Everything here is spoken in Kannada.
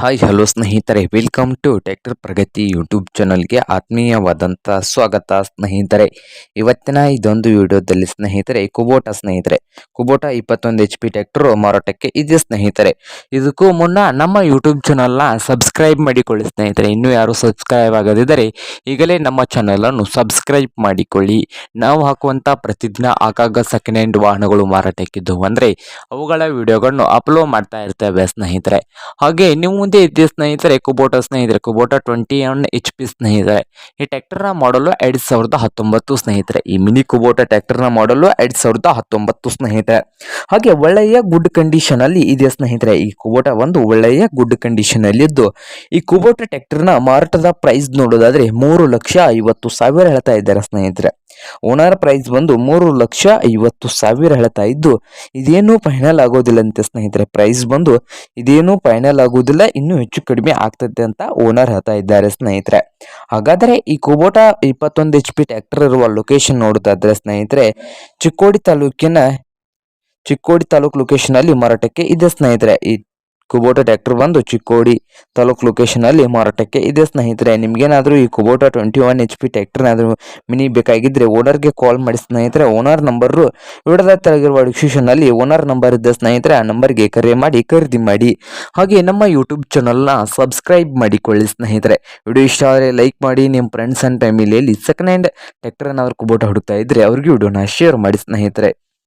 ಹಾಯ್ ಹಲೋ ಸ್ನೇಹಿತರೆ. Welcome to tractor Pragati YouTube ಚಾನಲ್ಗೆ ಆತ್ಮೀಯವಾದಂಥ ಸ್ವಾಗತ ಸ್ನೇಹಿತರೆ. ಇವತ್ತಿನ ಇದೊಂದು ವಿಡಿಯೋದಲ್ಲಿ ಸ್ನೇಹಿತರೆ ಕುಬೋಟ ಸ್ನೇಹಿತರೆ. ಕುಬೋಟ ಇಪ್ಪತ್ತೊಂದು ಎಚ್ ಪಿ ಟ್ಯಾಕ್ಟ್ರು ಮಾರಾಟಕ್ಕೆ ಇದೆ ಸ್ನೇಹಿತರೆ. ಇದಕ್ಕೂ ಮುನ್ನ ನಮ್ಮ ಯೂಟ್ಯೂಬ್ ಚಾನಲ್ನ ಸಬ್ಸ್ಕ್ರೈಬ್ ಮಾಡಿಕೊಳ್ಳಿ ಸ್ನೇಹಿತರೆ. ಇನ್ನೂ ಯಾರು ಸಬ್ಸ್ಕ್ರೈಬ್ ಆಗದಿದ್ದರೆ ಈಗಲೇ ನಮ್ಮ ಚಾನಲನ್ನು ಸಬ್ಸ್ಕ್ರೈಬ್ ಮಾಡಿಕೊಳ್ಳಿ. ನಾವು ಹಾಕುವಂಥ ಪ್ರತಿದಿನ ಆಗಾಗ ಸೆಕೆಂಡ್ ಹ್ಯಾಂಡ್ ವಾಹನಗಳು ಮಾರಾಟಕ್ಕಿದ್ದವು ಅಂದರೆ ಅವುಗಳ ವಿಡಿಯೋಗಳನ್ನು ಅಪ್ಲೋಡ್ ಮಾಡ್ತಾ ಇರ್ತೇವೆ ಸ್ನೇಹಿತರೆ. ಹಾಗೆ ನೀವು ಮುಂದೆ ಇದ್ದ ಸ್ನೇಹಿತರೆ, ಕುಬೋಟ ಸ್ನೇಹಿತರೆ, Kubota twenty one H P ಸ್ನೇಹಿತರೆ. ಈ ಟ್ಯಾಕ್ಟರ್ನ ಮಾಡಲು ಎರಡು ಸಾವಿರದ ಹತ್ತೊಂಬತ್ತು ಸ್ನೇಹಿತರೆ. ಈ ಮಿನಿ ಕುಬೋಟ ಟ್ರ್ಯಾಕ್ಟರ್ನ ಮಾಡಲು ಎರಡು ಸಾವಿರದ ಹತ್ತೊಂಬತ್ತು ಸ್ನೇಹಿತರೆ. ಹಾಗೆ ಒಳ್ಳೆಯ ಗುಡ್ ಕಂಡೀಷನಲ್ಲಿ ಇದೆ ಸ್ನೇಹಿತರೆ. ಈ ಕುಬೋಟ ಒಂದು ಒಳ್ಳೆಯ ಗುಡ್ ಕಂಡೀಷನಲ್ಲಿದ್ದು, ಈ ಕುಬೋಟ ಟ್ಯಾಕ್ಟರ್ನ ಮಾರಾಟದ ಪ್ರೈಸ್ ನೋಡೋದಾದರೆ ಮೂರು ಲಕ್ಷ ಐವತ್ತು ಸಾವಿರ ಹೇಳ್ತಾ ಇದ್ದಾರೆ ಸ್ನೇಹಿತರೆ. ಓನರ್ ಪ್ರೈಸ್ ಬಂದು ಮೂರು ಲಕ್ಷ ಐವತ್ತು ಸಾವಿರ ಹೇಳ್ತಾ ಇದ್ದು, ಇದೇನು ಫೈನಲ್ ಆಗೋದಿಲ್ಲ ಅಂತ ಸ್ನೇಹಿತರೆ. ಪ್ರೈಸ್ ಬಂದು ಇದೇನು ಫೈನಲ್ ಆಗೋದಿಲ್ಲ, ಇನ್ನೂ ಹೆಚ್ಚು ಕಡಿಮೆ ಆಗ್ತದೆ ಅಂತ ಓನರ್ ಹೇಳ್ತಾ ಇದ್ದಾರೆ ಸ್ನೇಹಿತರೆ. ಹಾಗಾದರೆ ಈ ಕುಬೋಟ ಇಪ್ಪತ್ತೊಂದು ಎಚ್ ಪಿ ಟ್ರ್ಯಾಕ್ಟರ್ ಇರುವ ಲೊಕೇಶನ್ ನೋಡೋದಾದ್ರೆ ಸ್ನೇಹಿತರೆ, ಚಿಕ್ಕೋಡಿ ತಾಲೂಕಿನ, ಚಿಕ್ಕೋಡಿ ತಾಲೂಕು ಲೊಕೇಶನ್ ಅಲ್ಲಿ ಮಾರಾಟಕ್ಕೆ ಇದೆ ಸ್ನೇಹಿತರೆ. ಈ ಕುಬೋಟ ಟ್ರ್ಯಾಕ್ಟರ್ ಬಂದು ಚಿಕ್ಕೋಡಿ ತಾಲೂಕು ಲೊಕೇಶನಲ್ಲಿ ಮಾರಾಟಕ್ಕೆ ಇದೆ ಸ್ನೇಹಿತರೆ. ನಿಮಗೇನಾದರೂ ಈ Kubota twenty one H P ಟ್ಯಾಕ್ಟರ್ನಾದರೂ mini ಬೇಕಾಗಿದ್ದರೆ ಓನರ್ಗೆ ಕಾಲ್ ಮಾಡಿ ಸ್ನೇಹಿತರೆ. ಓನರ್ ನಂಬರು ವಿಡದ ತೆಳಗಿರುವ ಡಿಸ್ಕ್ರಿಪ್ಷನ್ನಲ್ಲಿ ಓನರ್ ನಂಬರ್ ಇದ್ದ ಸ್ನೇಹಿತರೆ. ಆ ನಂಬರ್ಗೆ ಕರೆ ಮಾಡಿ, ಖರೀದಿ ಮಾಡಿ. ಹಾಗೆ ನಮ್ಮ ಯೂಟ್ಯೂಬ್ ಚಾನಲ್ನ ಸಬ್ಸ್ಕ್ರೈಬ್ ಮಾಡಿಕೊಳ್ಳಿ ಸ್ನೇಹಿತರೆ. ವಿಡಿಯೋ ಇಷ್ಟ ಆದರೆ ಲೈಕ್ ಮಾಡಿ. ನಿಮ್ಮ ಫ್ರೆಂಡ್ಸ್ ಆ್ಯಂಡ್ ಫ್ಯಾಮಿಲಿಯಲ್ಲಿ ಸೆಕೆಂಡ್ ಹ್ಯಾಂಡ್ ಟ್ಯಾಕ್ಟರ್ ಏನಾದ್ರು ಕುಬೋಟ ಹುಡುಕ್ತಾ ಇದ್ದರೆ ಅವ್ರಿಗೆ ವಿಡಿಯೋನ ಶೇರ್ ಮಾಡಿ ಸ್ನೇಹಿತರೆ.